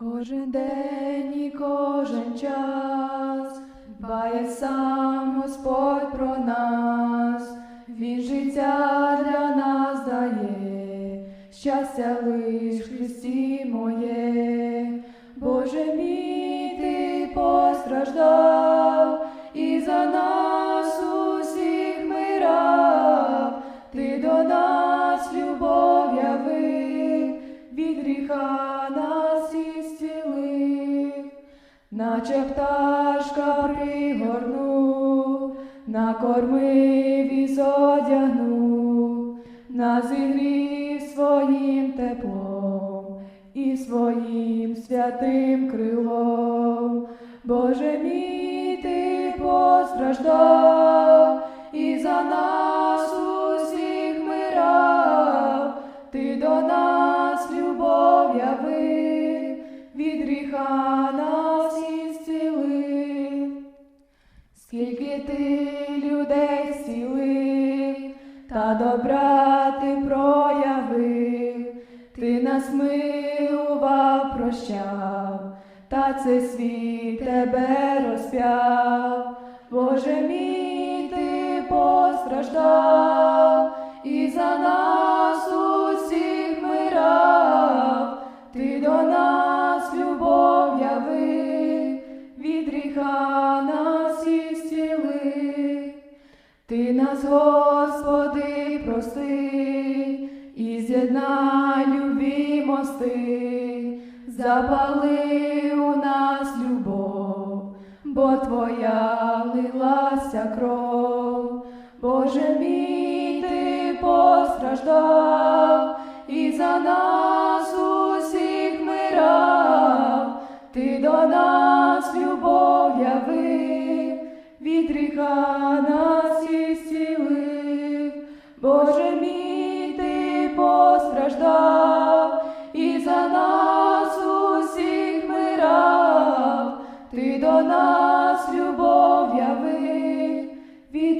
Кожен день і кожен час дбає сам Господь про нас, Він життя для нас дає, щастя лиш Христі моє, Боже мій, ти постраждав і за нас усіх мирав, ти до нас любов явив, від гріха наче пташка пригорнув, накормив і на зігрів своїм теплом і своїм святим крилом. Боже мій, ти постраждав Скільки ти людей зцілив, та добра ти проявив, ти нас милував, прощав, та цей світ тебе розп'яв. Боже мій, ти постраждав і за нас усіх мирав, ти до нас любов явив, від гріха Ти нас, Господи, прости, і з'єднай любі мости, запали у нас любов, бо Твоя лилася кров, Боже мій, ти постраждав, і за нас усіх мирав, ти до нас любов ти до нас любов яви від.